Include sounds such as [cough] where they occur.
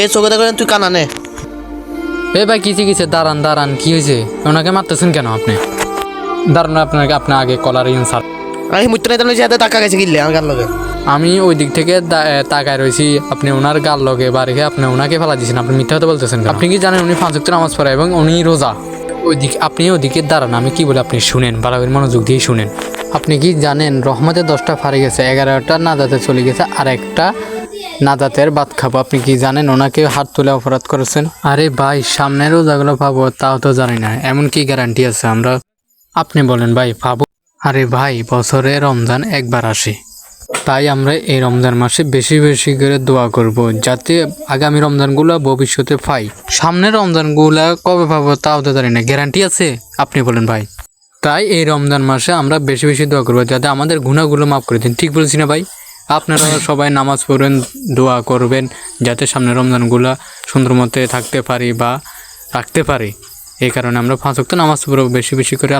এই চোখে দেখেন তুই কানা নে। এ ভাই কিসে কিসে দাঁড়ান দাঁড়ান কি হয়েছে? ওনাকে মারতেছেন কেন আপনি? দাঁড়ান আপনাকে আপনি আগে কলার ইনসার আমি মুত্র নাই তাহলে যাতে টাকা গেছে কিনলে আমার গান লগে। আমি ওই দিক থেকে তাকায় রয়েছি আপনি ওনার গাল লগে বা রেখে আপনি ওনাকে ফেলা দিয়েছেন। আপনি মিথ্যা কথা বলতেছেন আপনি কি জানেন উনি ওয়াক্ত নামাজ পড়ে এবং উনি রোজা? ওই দিক আপনি ওদিকে দাঁড়ান আমি কি বলে আপনি শুনেন ভালো করে মনোযোগ দিয়ে শুনেন। আপনি কি জানেন, রহমতে দশটা ফারে গেছে, এগারোটা নাদাতে চলে গেছে আর একটা নাদাতের ভাত খাব। আপনি কি জানেন, ওনাকে হাত তুলে অপরাধ করেছেন? আরে ভাই, সামনের রোজাগুলো পাবো, তাও তো জানি না। এমন কি গ্যারান্টি আছে আমরা? আপনি বলেন ভাই, পাবো। আরে ভাই, বছরে রমজান একবার আসে। তাই আমরা এই রমজান মাসে বেশি বেশি করে দোয়া করব, যাতে আগামী রমজানগুলো ভবিষ্যতে পাই। সামনের রমজানগুলো কবে পাবো, তাও তো জানি না। গ্যারান্টি আছে? আপনি বলেন ভাই। তাই এই রমজান মাসে আমরা বেশি বেশি দোয়া করব যাতে আমাদের গুণাগুলো মাফ করে দিন। ঠিক বলছি না ভাই? আপনারা [laughs] সবাই নামাজ পড়বেন দোয়া করবেন যাতে সামনে রমজানগুলো সুন্দর মতে থাকতে পারি বা রাখতে পারি। এই কারণে আমরা পাঁচ নামাজ পড়ব বেশি বেশি করে।